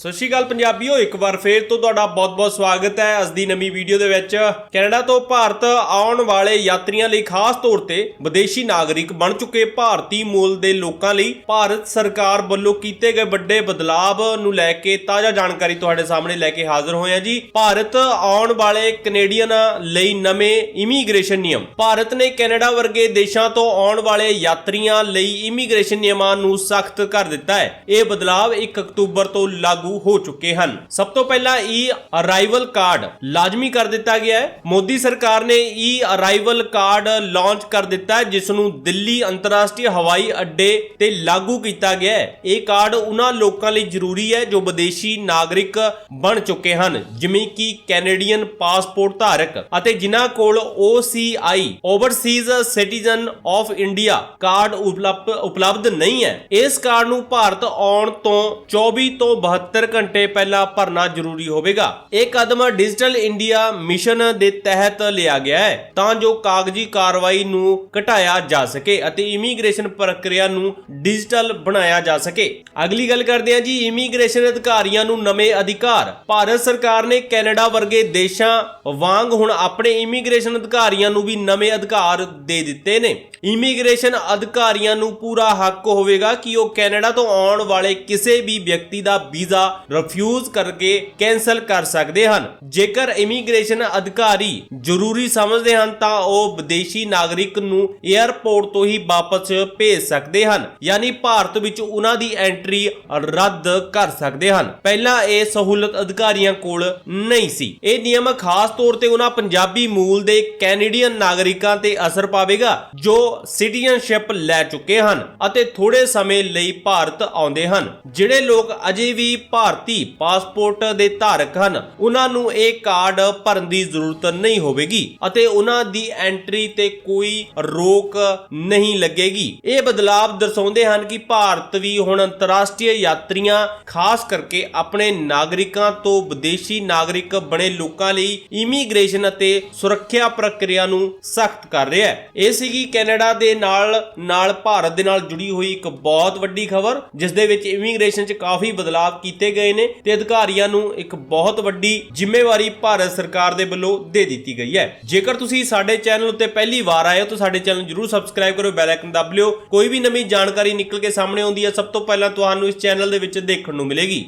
ਸਤਿ ਸ਼੍ਰੀ ਅਕਾਲ ਪੰਜਾਬੀਓ, ਇੱਕ ਵਾਰ ਫੇਰ ਤੋਂ ਤੁਹਾਡਾ ਬਹੁਤ-ਬਹੁਤ ਸਵਾਗਤ ਹੈ ਅੱਜ ਦੀ ਨਵੀਂ ਵੀਡੀਓ ਦੇ ਵਿੱਚ। ਕੈਨੇਡਾ ਤੋਂ ਭਾਰਤ ਆਉਣ ਵਾਲੇ ਯਾਤਰੀਆਂ ਲਈ ਖਾਸ ਤੌਰ ਤੇ ਵਿਦੇਸ਼ੀ ਨਾਗਰਿਕ ਬਣ ਚੁੱਕੇ ਭਾਰਤੀ ਮੂਲ ਦੇ ਲੋਕਾਂ ਲਈ ਭਾਰਤ ਸਰਕਾਰ ਵੱਲੋਂ ਕੀਤੇ ਗਏ ਵੱਡੇ ਬਦਲਾਅ ਨੂੰ ਲੈ ਕੇ ਤਾਜ਼ਾ ਜਾਣਕਾਰੀ ਤੁਹਾਡੇ ਸਾਹਮਣੇ ਲੈ ਕੇ ਹਾਜ਼ਰ ਹੋਏ ਹਾਂ ਜੀ। ਭਾਰਤ ਆਉਣ ਵਾਲੇ ਕੈਨੇਡੀਅਨ ਲਈ ਨਵੇਂ ਇਮੀਗ੍ਰੇਸ਼ਨ ਨਿਯਮ। ਭਾਰਤ ਨੇ ਕੈਨੇਡਾ ਵਰਗੇ ਦੇਸ਼ਾਂ ਤੋਂ ਆਉਣ ਵਾਲੇ ਯਾਤਰੀਆਂ ਲਈ ਇਮੀਗ੍ਰੇਸ਼ਨ ਨਿਯਮਾਂ ਨੂੰ ਸਖਤ ਕਰ ਦਿੱਤਾ ਹੈ। ਇਹ ਬਦਲਾਅ 1 ਅਕਤੂਬਰ ਤੋਂ ਲਾਗੂ ਹੋ ਚੁੱਕੇ ਹਨ। ਸਭ ਤੋਂ ਪਹਿਲਾਂ ਈ ਅਰਾਈਵਲ ਕਾਰਡ ਲਾਜ਼ਮੀ ਕਰ ਦਿੱਤਾ ਗਿਆ ਹੈ। ਮੋਦੀ ਸਰਕਾਰ ਨੇ ਈ ਅਰਾਈਵਲ ਕਾਰਡ ਲਾਂਚ ਕਰ ਦਿੱਤਾ ਜਿਸ ਨੂੰ ਦਿੱਲੀ ਅੰਤਰਰਾਸ਼ਟਰੀ ਹਵਾਈ ਅੱਡੇ ਤੇ ਲਾਗੂ ਕੀਤਾ ਗਿਆ ਹੈ। ਇਹ ਕਾਰਡ ਉਹਨਾਂ ਲੋਕਾਂ ਲਈ ਜ਼ਰੂਰੀ ਹੈ ਜੋ ਵਿਦੇਸ਼ੀ ਨਾਗਰਿਕ ਬਣ ਚੁੱਕੇ ਹਨ, ਜਿਵੇਂ ਕਿ ਕੈਨੇਡੀਅਨ ਪਾਸਪੋਰਟ ਧਾਰਕ ਅਤੇ ਜਿਨ੍ਹਾਂ ਕੋਲ OCI overseas citizen of India card ਉਪਲਬਧ ਉਪਲਬਧ ਨਹੀਂ ਹੈ। ਇਸ ਕਾਰਡ ਨੂੰ ਭਾਰਤ ਆਉਣ ਤੋਂ 24 ਤੋਂ 72 ਘੰਟੇ ਪਹਿਲਾਂ ਭਰਨਾ ਜ਼ਰੂਰੀ ਹੋਵੇਗਾ। ਇਹ ਕਦਮ ਡਿਜੀਟਲ ਇੰਡੀਆ ਮਿਸ਼ਨ ਦੇ ਤਹਿਤ ਲਿਆ ਗਿਆ ਹੈ, ਤਾਂ ਜੋ ਕਾਗਜ਼ੀ ਕਾਰਵਾਈ ਨੂੰ ਘਟਾਇਆ ਜਾ ਸਕੇ ਅਤੇ ਇਮੀਗ੍ਰੇਸ਼ਨ ਪ੍ਰਕਿਰਿਆ ਨੂੰ ਡਿਜੀਟਲ ਬਣਾਇਆ ਜਾ ਸਕੇ। ਅਗਲੀ ਗੱਲ ਕਰਦੇ ਹਾਂ ਜੀ, ਇਮੀਗ੍ਰੇਸ਼ਨ ਅਧਿਕਾਰੀਆਂ ਨੂੰ ਨਵੇਂ ਅਧਿਕਾਰ। ਭਾਰਤ ਸਰਕਾਰ ਨੇ ਕੈਨੇਡਾ ਵਰਗੇ ਦੇਸ਼ਾਂ ਵਾਂਗ ਹੁਣ ਆਪਣੇ ਇਮੀਗ੍ਰੇਸ਼ਨ ਅਧਿਕਾਰੀਆਂ ਨੂੰ ਵੀ ਨਵੇਂ ਅਧਿਕਾਰ ਦੇ ਦਿੱਤੇ ਨੇ। ਇਮੀਗ੍ਰੇਸ਼ਨ ਅਧਿਕਾਰੀਆਂ ਨੂੰ ਪੂਰਾ ਹੱਕ ਹੋਵੇਗਾ ਕਿ ਉਹ ਕੈਨੇਡਾ ਤੋਂ ਆਉਣ ਵਾਲੇ ਕਿਸੇ ਵੀ ਵਿਅਕਤੀ ਦਾ ਵੀਜ਼ਾ ਰਿਫਿਊਜ਼ ਕਰਕੇ ਕੈਨਸਲ ਕਰ ਸਕਦੇ ਹਨ। ਜੇਕਰ ਇਮੀਗ੍ਰੇਸ਼ਨ ਅਧਿਕਾਰੀ ਜ਼ਰੂਰੀ ਸਮਝਦੇ ਹਨ, ਤਾਂ ਉਹ ਵਿਦੇਸ਼ੀ ਨਾਗਰਿਕ ਨੂੰ 에ਅਰਪੋਰਟ ਤੋਂ ਹੀ ਵਾਪਸ ਭੇਜ ਸਕਦੇ ਹਨ, ਯਾਨੀ ਭਾਰਤ ਵਿੱਚ ਉਹਨਾਂ ਦੀ ਐਂਟਰੀ ਰੱਦ ਕਰ ਸਕਦੇ ਹਨ। ਪਹਿਲਾਂ ਇਹ ਸਹੂਲਤ ਅਧਿਕਾਰੀਆਂ ਕੋਲ ਨਹੀਂ ਸੀ। ਇਹ ਨਿਯਮ ਖਾਸ ਤੌਰ ਤੇ ਉਹਨਾਂ ਪੰਜਾਬੀ ਮੂਲ ਦੇ ਕੈਨੇਡੀਅਨ ਨਾਗਰਿਕਾਂ ਤੇ ਅਸਰ ਪਾਵੇਗਾ, ਜੋ ਸਿਟੀਜ਼ਨਸ਼ਿਪ ਲੈ ਚੁੱਕੇ ਹਨ ਅਤੇ ਥੋੜੇ ਸਮੇਂ ਲਈ ਭਾਰਤ ਆਉਂਦੇ ਹਨ, ਜਿਹੜੇ ਲੋਕ ਅਜੇ ਵੀ ਭਾਰਤੀ ਪਾਸਪੋਰਟ ਦੇ ਧਾਰਕ ਹਨ। ਉਹਨਾਂ ਨੂੰ ਇਹ ਕਾਰਡ ਭਰਨ ਦੀ ਜ਼ਰੂਰਤ ਨਹੀਂ ਹੋਵੇਗੀ ਅਤੇ ਉਹਨਾਂ ਦੀ ਐਂਟਰੀ ਤੇ ਕੋਈ ਰੋਕ ਨਹੀਂ ਲੱਗੇਗੀ। ਇਹ ਬਦਲਾਅ ਦਰਸਾਉਂਦੇ ਹਨ ਕਿ ਭਾਰਤ ਵੀ ਹੁਣ ਅੰਤਰਰਾਸ਼ਟਰੀ ਯਾਤਰੀਆਂ, ਖਾਸ ਕਰਕੇ ਆਪਣੇ ਨਾਗਰਿਕਾਂ ਤੋਂ ਵਿਦੇਸ਼ੀ ਨਾਗਰਿਕ ਬਣੇ ਲੋਕਾਂ ਲਈ ਇਮੀਗ੍ਰੇਸ਼ਨ ਅਤੇ ਸੁਰੱਖਿਆ ਪ੍ਰਕਿਰਿਆ ਨੂੰ ਸਖਤ ਕਰ ਰਿਹਾ ਹੈ। ਇਹ ਸੀਗੀ ਕੈਨੇਡਾ ਦੇ ਨਾਲ ਨਾਲ ਭਾਰਤ ਦੇ ਨਾਲ ਜੁੜੀ ਹੋਈ ਇੱਕ ਬਹੁਤ ਵੱਡੀ ਖਬਰ, ਜਿਸ ਦੇ ਵਿੱਚ ਇਮੀਗ੍ਰੇਸ਼ਨ 'ਚ ਕਾਫੀ ਬਦਲਾਅ ਕੀਤੇ ਗਏ ਨੇ ਤੇ ਅਧਿਕਾਰੀਆਂ ਨੂੰ ਇੱਕ ਬਹੁਤ ਵੱਡੀ ਜ਼ਿੰਮੇਵਾਰੀ ਭਾਰਤ ਸਰਕਾਰ ਦੇ ਵੱਲੋਂ ਦੇ ਦਿੱਤੀ ਗਈ ਹੈ। ਜੇਕਰ ਤੁਸੀਂ ਸਾਡੇ ਚੈਨਲ ਉੱਤੇ ਪਹਿਲੀ ਵਾਰ ਆਏ ਹੋ ਤਾਂ ਸਾਡੇ ਚੈਨਲ ਜਰੂਰ ਸਬਸਕ੍ਰਾਈਬ ਕਰੋ ਬੈਲ ਆਈਕਨ ਦਬ ਲਿਓ। ਕੋਈ ਵੀ ਨਵੀਂ ਜਾਣਕਾਰੀ ਨਿਕਲ ਕੇ ਸਾਹਮਣੇ ਆਉਂਦੀ ਹੈ, ਸਭ ਤੋਂ ਪਹਿਲਾਂ ਤੁਹਾਨੂੰ ਇਸ ਚੈਨਲ ਦੇ ਵਿੱਚ ਦੇਖਣ ਨੂੰ ਮਿਲੇਗੀ।